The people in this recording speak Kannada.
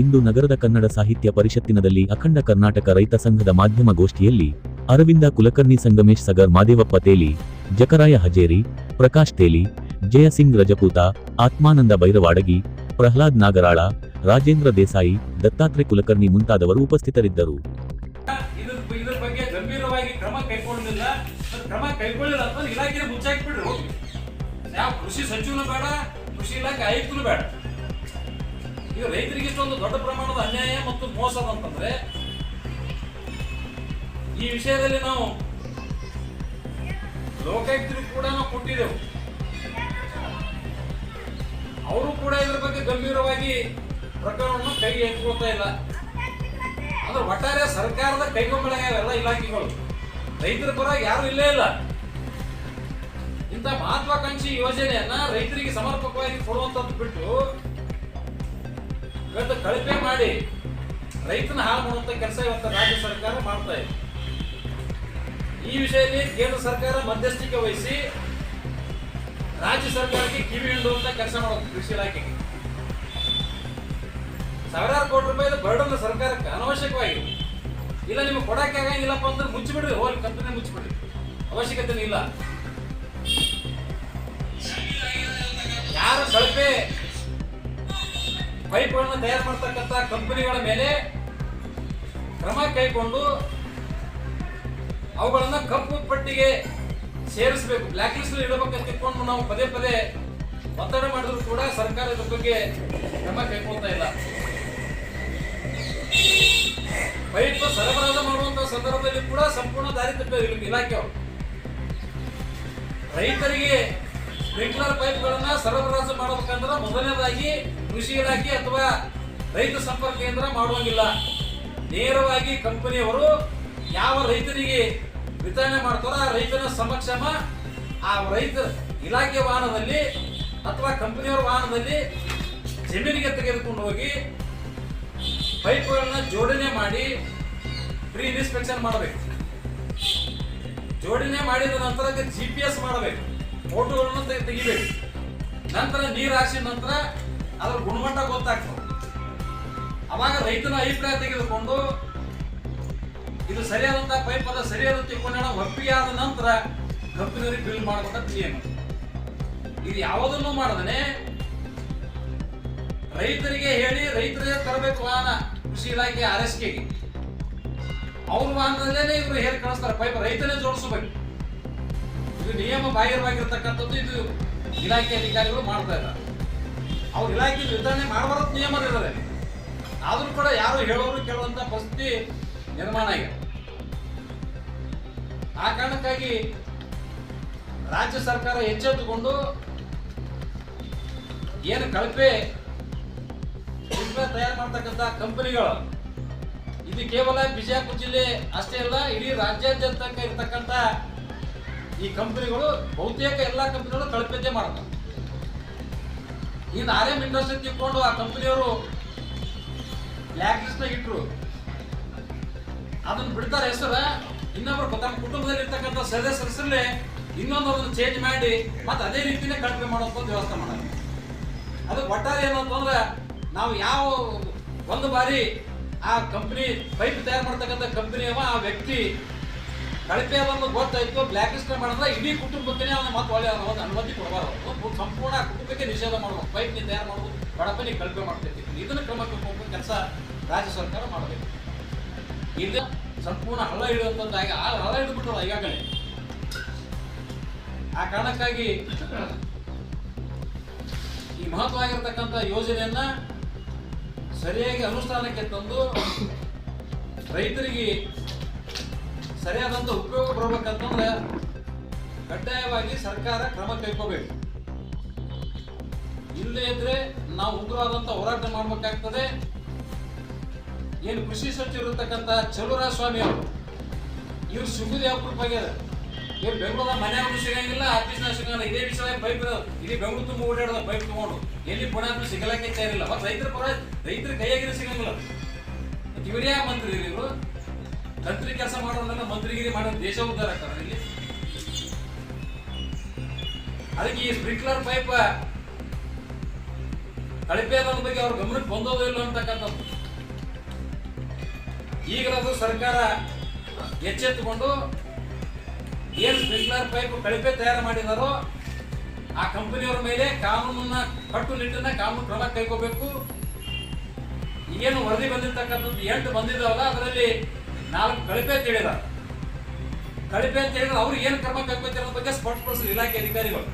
ಇಂದು ನಗರದ ಕನ್ನಡ ಸಾಹಿತ್ಯ ಪರಿಷತ್ತಿನದಲ್ಲಿ ಅಖಂಡ ಕರ್ನಾಟಕ ರೈತ ಸಂಘದ ಮಾಧ್ಯಮ ಗೋಷ್ಠಿಯಲ್ಲಿ ಅರವಿಂದ ಕುಲಕರ್ಣಿ ಸಂಗಮೇಶ್ ಸಗರ್ ಮಾದೇವಪ್ಪ ತೇಲಿ, ಜಕರಾಯ ಹಜೇರಿ, ಪ್ರಕಾಶ್ ತೇಲಿ, ಜಯಸಿಂಗ್ ರಜಪೂತ, ಆತ್ಮಾನಂದ ಭೈರವಾಡಗಿ, ಪ್ರಹ್ಲಾದ್ ನಾಗರಾಳ, ರಾಜೇಂದ್ರ ದೇಸಾಯಿ, ದತ್ತಾತ್ರೆ ಕುಲಕರ್ಣಿ ಮುಂತಾದವರು ಉಪಸ್ಥಿತರಿದ್ದರು. ಕೃಷಿ ಸಚಿವನು ಬೇಡ, ಕೃಷಿ ಇಲಾಖೆ ಬೇಡ. ಈಗ ರೈತರಿಗೆ ಇಷ್ಟೊಂದು ದೊಡ್ಡ ಪ್ರಮಾಣದ ಅನ್ಯಾಯ ಮತ್ತು ಮೋಸ ಅಂತಂದ್ರೆ ಈ ವಿಷಯದಲ್ಲಿ ನಾವು ಲೋಕಾಯುಕ್ತರು ಕೂಡ ನಾವು ಕೊಟ್ಟಿದ್ದೆವು. ಅವರು ಕೂಡ ಇದ್ರ ಬಗ್ಗೆ ಗಂಭೀರವಾಗಿ ಪ್ರಕರಣವನ್ನು ಕೈಗೆ ಎತ್ಕೊಳ್ತಾ ಇಲ್ಲ. ಅಂದ್ರೆ ಒಟ್ಟಾರೆ ಸರ್ಕಾರದ ಕೈಗೊಂಬಳಾಗ್ಯಾವ ಎಲ್ಲ ಇಲಾಖೆಗಳು. ರೈತರ ಪರ ಯಾರು ಇಲ್ಲೇ ಇಲ್ಲ. ಇಂಥ ಮಹತ್ವಾಕಾಂಕ್ಷಿ ಯೋಜನೆಯನ್ನ ರೈತರಿಗೆ ಸಮರ್ಪಕವಾಗಿ ಕೊಡುವಂತದ್ದು ಬಿಟ್ಟು ಇವತ್ತು ಕಳಪೆ ಮಾಡಿ ರೈತನ ಹಾಳು ಮಾಡುವಂತ ಕೆಲಸ ಇವತ್ತು ರಾಜ್ಯ ಸರ್ಕಾರ ಮಾಡ್ತಾ ಇದೆ. ಈ ವಿಷಯದಲ್ಲಿ ಕೇಂದ್ರ ಸರ್ಕಾರ ಮಧ್ಯಸ್ಥಿಕೆ ವಹಿಸಿ ರಾಜ್ಯ ಸರ್ಕಾರಕ್ಕೆ ಕಿವಿ ಹಿಂಡುವಂತ ಕೆಲಸ ಮಾಡೋದು ಕೃಷಿ ಇಲಾಖೆಗೆ. ಸಾವಿರಾರು ಕೋಟಿ ರೂಪಾಯಿ ಬರ್ಡನ್ ಸರ್ಕಾರಕ್ಕೆ ಅನವಶ್ಯಕವಾಗಿ ಇಲ್ಲ, ನಿಮ್ಗೆ ಕೊಡಕ್ಕೆ ಆಗಂಗಿಲ್ಲಪ್ಪ ಅಂದ್ರೆ ಮುಚ್ಚಿಬಿಡ್ರಿ, ಹೋಲ್ ಕಂಪನಿ ಮುಚ್ಚಿಬಿಡ್ರಿ. ಅವಶ್ಯಕತೆ ಇಲ್ಲ. ಯಾರು ಕಳಪೆ ಪೈಪ್ಗಳನ್ನ ತಯಾರು ಮಾಡ್ತಕ್ಕಂಥ ಕಂಪನಿಗಳ ಮೇಲೆ ಕ್ರಮ ಕೈಗೊಂಡು ಅವುಗಳನ್ನ ಕಪ್ಪು ಪಟ್ಟಿಗೆ ಸೇರಿಸಬೇಕು. ಬ್ಲಾಕ್ ಲಿಸ್ಟ್ ಇಡಬೇಕಂತ ತಿಳ್ಕೊಂಡು ನಾವು ಪದೇ ಪದೇ ಒತ್ತಡ ಮಾಡಿದ್ರು ಕೂಡ ಸರ್ಕಾರ ಇದ್ರ ಬಗ್ಗೆ ಕ್ರಮ ಕೈಗೊಳ್ತಾ ಇಲ್ಲ. ಪೈಪ್ ಸರಬರಾಜು ಮಾಡುವಂತ ಸಂದರ್ಭದಲ್ಲಿ ಕೂಡ ಸಂಪೂರ್ಣ ದಾರಿ ತಪ್ಪಿದ್ರು ಇಲಾಖೆ ಇಲಾಖೆಯವರು ರೈತರಿಗೆ ಸ್ಪ್ರಿಂಕ್ಲರ್ ಪೈಪ್ಗಳನ್ನ ಸರಬರಾಜು ಮಾಡಬೇಕಂದ್ರೆ ಮೊದಲನೇದಾಗಿ ಕೃಷಿ ಇಲಾಖೆ ಅಥವಾ ರೈತ ಸಂಪರ್ಕ ಕೇಂದ್ರ ಮಾಡುವಂಗಿಲ್ಲ. ನೇರವಾಗಿ ಕಂಪನಿಯವರು ಯಾವ ರೈತರಿಗೆ ವಿತರಣೆ ಮಾಡ್ತಾರೋ ಆ ರೈತನ ಸಮಕ್ಷಮ ಆ ರೈತ ಇಲಾಖೆ ವಾಹನದಲ್ಲಿ ಅಥವಾ ಕಂಪನಿಯವರ ವಾಹನದಲ್ಲಿ ಜಮೀನಿಗೆ ತೆಗೆದುಕೊಂಡು ಹೋಗಿ ಪೈಪ್ಗಳನ್ನು ಜೋಡಣೆ ಮಾಡಿ ಪ್ರೀ ಇನ್ಸ್ಪೆಕ್ಷನ್ ಮಾಡಬೇಕು. ಜೋಡಣೆ ಮಾಡಿದ ನಂತರ ಜಿ ಪಿ ಎಸ್ ಮಾಡಬೇಕು. ಫೋಟೋಗಳನ್ನು ತೆಗೆ- ತೆಗಿಬೇಕು ನಂತರ ನೀರು ಹಾಸಿದ ನಂತರ ಅದ್ರ ಗುಣಮಟ್ಟ ಗೊತ್ತಾಗ್ತದೆ. ಅವಾಗ ರೈತನ ಅಭಿಪ್ರಾಯ ತೆಗೆದುಕೊಂಡು ಇದು ಸರಿಯಾದಂತ ಪೈಪ್ ಅದ ಸರಿಯಾದ ತಿಳ್ಕೊಂಡ ಒಪ್ಪಿಗೆ ಆದ ನಂತರ ಕಂಪನಿಯವರಿಗೆ ಬಿಲ್ ಮಾಡಬೇಕಂತ ನಿಯಮ ಇದು ಯಾವುದನ್ನು ಮಾಡದನೆ? ರೈತರಿಗೆ ಹೇಳಿ ರೈತರೇ ತರಬೇಕು ವಾಹನ ಕೃಷಿ ಇಲಾಖೆ ಆರ್ ಎಸ್ ಕೆಗೆ ಅವ್ರ ವಾಹನದಲ್ಲೇ ಇವರು ಹೇಳಿ ಕಳಿಸ್ತಾರೆ ಪೈಪ್ ರೈತನೇ ಜೋಡಿಸಬೇಕು. ಇದು ನಿಯಮ ಬಾಹಿರವಾಗಿರ್ತಕ್ಕಂಥದ್ದು ಇದು ಇಲಾಖೆ ಅಧಿಕಾರಿಗಳು ಮಾಡ್ತಾ ಇದ್ದಾರೆ. ಅವ್ರ ಇಲಾಖೆ ನಿರ್ಧಾರಣೆ ಮಾಡಬಾರದು ನಿಯಮ ಆದ್ರೂ ಕೂಡ ಯಾರು ಹೇಳೋರು ಕೇಳುವಂತ ಪರಿಸ್ಥಿತಿ ನಿರ್ಮಾಣ ಆಗಿದೆ. ಆ ಕಾರಣಕ್ಕಾಗಿ ರಾಜ್ಯ ಸರ್ಕಾರ ಎಚ್ಚೆತ್ತುಕೊಂಡು ಏನು ಕಳಪೆ ತಯಾರು ಮಾಡ್ತಕ್ಕಂಥ ಕಂಪನಿಗಳು, ಇದು ಕೇವಲ ಬಿಜಾಪುರ ಜಿಲ್ಲೆ ಅಷ್ಟೇ ಅಲ್ಲ, ಇಡೀ ರಾಜ್ಯಾದ್ಯಂತ ಇರತಕ್ಕಂಥ ಈ ಕಂಪನಿಗಳು, ಬಹುತೇಕ ಎಲ್ಲ ಕಂಪನಿಗಳು ಕಳಪೆತೆ ಮಾಡ್ತಾರೆ. ಇನ್ನು ಆರ್ ಎಂ ಇಂಡಸ್ಟ್ರಿ ತಿಕ್ಕೊಂಡು ಆ ಕಂಪನಿಯವರು ಬ್ಲ್ಯಾಕ್ ಲಿಸ್ಟ್ ಇಟ್ರು. ಅದನ್ನ ಬಿಡ್ತಾರೆ ಹೆಸರು. ಇನ್ನೊಬ್ರು ತಮ್ಮ ಕುಟುಂಬದಲ್ಲಿ ಇರ್ತಕ್ಕಂಥ ಸದಸ್ಯರ ಹೆಸರಲ್ಲಿ ಇನ್ನೊಂದವ್ರನ್ನ ಚೇಂಜ್ ಮಾಡಿ ಮತ್ತೆ ಅದೇ ರೀತಿನೇ ಮಾಡುವಂತ ಒಂದು ವ್ಯವಸ್ಥೆ ಮಾಡೋದು. ಅದು ಒಟ್ಟಾರೆ ಏನಂತಂದ್ರೆ ನಾವು ಯಾವ ಒಂದು ಬಾರಿ ಆ ಕಂಪನಿ ಪೈಪ್ ತಯಾರು ಮಾಡ್ತಕ್ಕಂಥ ಕಂಪ್ನಿ ಅವ ಆ ವ್ಯಕ್ತಿ ಕಳಪೆ ಅವನ ಗೊತ್ತಾಯ್ತು ಬ್ಲ್ಯಾಕ್ ಲಿಸ್ಟ್ ಮಾಡಿದ್ರೆ ಇಡೀ ಕುಟುಂಬಕ್ಕೆ ಅವನ ಮತ್ತೆ ಒಳ್ಳೆ ಅನುಮತಿ ಕೊಡಬಾರದು. ಸಂಪೂರ್ಣ ಕುಟುಂಬಕ್ಕೆ ನಿಷೇಧ ಮಾಡಬೇಕು. ಪೈಪ್ ಯಾರು ತಯಾರು ಮಾಡಬಹುದು ಬಡಪ ಕಳಪೆ ಮಾಡ್ತೈತಿ ಇದನ್ನು ಕ್ರಮಕ್ಕೆ ಕೈಗೊಂಡು ಕೆಲಸ ರಾಜ್ಯ ಸರ್ಕಾರ ಮಾಡಬೇಕು. ಇದು ಸಂಪೂರ್ಣ ಹಳ್ಳ ಹಿಡಿಯುವಂಥದ್ದಾಗಿ ಆ ಹಳ್ಳ ಹಿಡಿದ್ಬಿಟ್ಟಲ್ಲ ಈಗಾಗಲೇ. ಆ ಕಾರಣಕ್ಕಾಗಿ ಈ ಮಹತ್ವವಾಗಿರ್ತಕ್ಕಂಥ ಯೋಜನೆಯನ್ನ ಸರಿಯಾಗಿ ಅನುಷ್ಠಾನಕ್ಕೆ ತಂದು ರೈತರಿಗೆ ಸರಿಯಾದಂಥ ಉಪಯೋಗ ಬರ್ಬೇಕಂತಂದ್ರೆ ಕಡ್ಡಾಯವಾಗಿ ಸರ್ಕಾರ ಕ್ರಮ ಕೈಕೋಬೇಕು ಇಲ್ಲದೇ ಇದ್ರೆ ನಾವು ಉಗ್ರವಾದಂಥ ಹೋರಾಟ ಮಾಡಬೇಕಾಗ್ತದೆ. ಏನು ಕೃಷಿ ಸಚಿವರು ಇರತಕ್ಕಂಥ ಚಲುವರಾಜ ಸ್ವಾಮಿ ಅವರು, ಇವ್ರು ಸಿಗುದೇ ಅಪರೂಪ ಆಗ್ಯದ ಇವ್ರು ಬೆಂಗಳೂರ ಮನೆಯವ್ರು ಸಿಗಂಗಿಲ್ಲ ಆಫೀಸ್ನಾಗ ಸಿಗಂಗಿಲ್ಲ, ಇದೇ ವಿಷಯ ಪೈಪ್ ಇಡೀ ಬೆಂಗಳೂರು ತುಂಬ ಓಡಾಡೋದು ಪೈಪ್ ತಗೊಂಡು ಎಲ್ಲಿ ಪುಣ್ಯಾತ್ಮ ಸಿಗಲಕ್ಕೆ ತಯಾರಿಲ್ಲ. ಮತ್ತೆ ರೈತರ ಪರ ರೈತರ ಕೈಯಾಗಿರೋ ಸಿಗಂಗಿಲ್ಲ. ಇವರೇ ಯಾವ ಮಂತ್ರಿ ಇವರು? ಮಂತ್ರಿ ಕೆಲಸ ಮಾಡೋದನ್ನ ಮಂತ್ರಿಗಿರಿ ಮಾಡೋ ದೇಶ ಉದ್ದಾರ ಇಲ್ಲಿ ಅದಕ್ಕೆ. ಈ ಸ್ಪ್ರಿಂಕ್ಲರ್ ಪೈಪ್ ಕಳಪೆ ಅನ್ನೋದ್ರ ಬಗ್ಗೆ ಅವ್ರ ಗಮನಕ್ಕೆ ಬಂದೋದು ಇಲ್ಲ ಅಂತಕ್ಕಂಥದ್ದು. ಈಗಲಾದ್ರೂ ಸರ್ಕಾರ ಎಚ್ಚೆತ್ತುಕೊಂಡು ಏನ್ ಸ್ಪ್ರಿಂಕ್ಲರ್ ಪೈಪ್ ಕಳಪೆ ತಯಾರು ಮಾಡಿದಾರೋ ಆ ಕಂಪನಿಯವರ ಮೇಲೆ ಕಾನೂನನ್ನ ಕಟ್ಟುನಿಟ್ಟಿನ ಕಾನೂನು ಕ್ರಮ ಕೈಗೋಬೇಕು ಏನು ವರದಿ ಬಂದಿರ್ತಕ್ಕಂಥದ್ದು ಎಂಟು ಬಂದಿದ್ದಾವಲ್ಲ ಅದರಲ್ಲಿ ನಾಲ್ಕು ಕಳಪೆ ಅಂತ ಹೇಳಿದ ಕಳಪೆ ಅಂತ ಹೇಳಿದ್ರೆ ಅವ್ರು ಏನು ಕ್ರಮ ಕೈಗೊಳ್ತಾರೆ ಬಗ್ಗೆ ಸ್ಪಷ್ಟಪಡಿಸಿದ್ರು ಇಲಾಖೆ ಅಧಿಕಾರಿಗಳು.